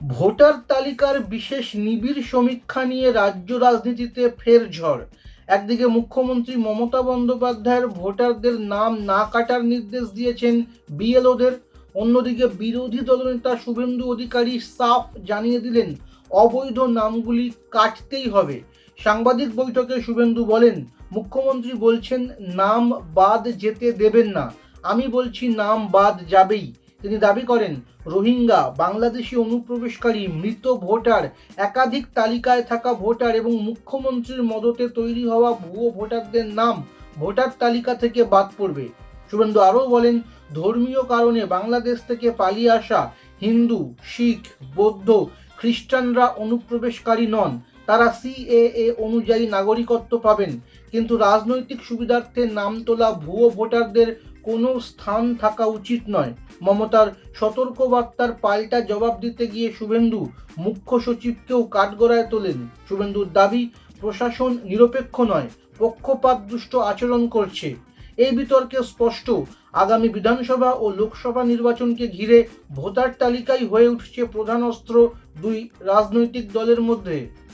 Voter তালিকার বিশেষ নিবিড় সমীক্ষা নিয়ে রাজ্য রাজনীতিতে ফের ঝড়। একদিকে মুখ্যমন্ত্রী মমতা বন্দ্যোপাধ্যায়ের ভোটারদের নাম না কাটার নির্দেশ দিয়েছেন বিএলওদের। অন্যদিকে বিরোধী দলনেতা শুভেন্দু অধিকারী সাফ জানিয়ে দিলেন, অবৈধ নামগুলি কাটতেই হবে। সাংবাদিক বৈঠকে শুভেন্দু বলেন, মুখ্যমন্ত্রী বলছেন, নাম বাদ যেতে দেবেন না। আমি বলছি, নাম বাদ যাবেই। তিনি দাবি করেন, রোহিঙ্গা, বাংলাদেশি অনুপ্রবেশকারী, মৃত ভোটার, একাধিক তালিকায় থাকা ভোটার এবং মুখ্যমন্ত্রীর মদতে তৈরি হওয়া ভুয়ো ভোটারদের নাম ভোটার তালিকা থেকে বাদ পড়বে। শুভেন্দু আরও বলেন, ধর্মীয় কারণে বাংলাদেশ থেকে পালিয়ে আসা হিন্দু, শিখ, বৌদ্ধ, খ্রিস্টানরা অনুপ্রবেশকারী নন। তারা সিএএ অনুযায়ী নাগরিকত্ব পাবেন। কিন্তু রাজনৈতিক সুবিধার্থে নাম তোলা ভুয়ো ভোটারদের কোনো স্থান থাকা উচিত নয়। মমতার সতর্কবার্তার পাল্টা জবাব দিতে গিয়ে শুভেন্দু মুখ্য সচিবকেও কাঠগড়ায় তোলেন। শুভেন্দুর দাবি, প্রশাসন নিরপেক্ষ নয় পক্ষপাত দুষ্ট আচরণ করছে। এই বিতর্কে স্পষ্ট, আগামী বিধানসভা ও লোকসভা নির্বাচনকে ঘিরে ভোটার তালিকাই হয়ে উঠছে প্রধান অস্ত্র দুই রাজনৈতিক দলের মধ্যে।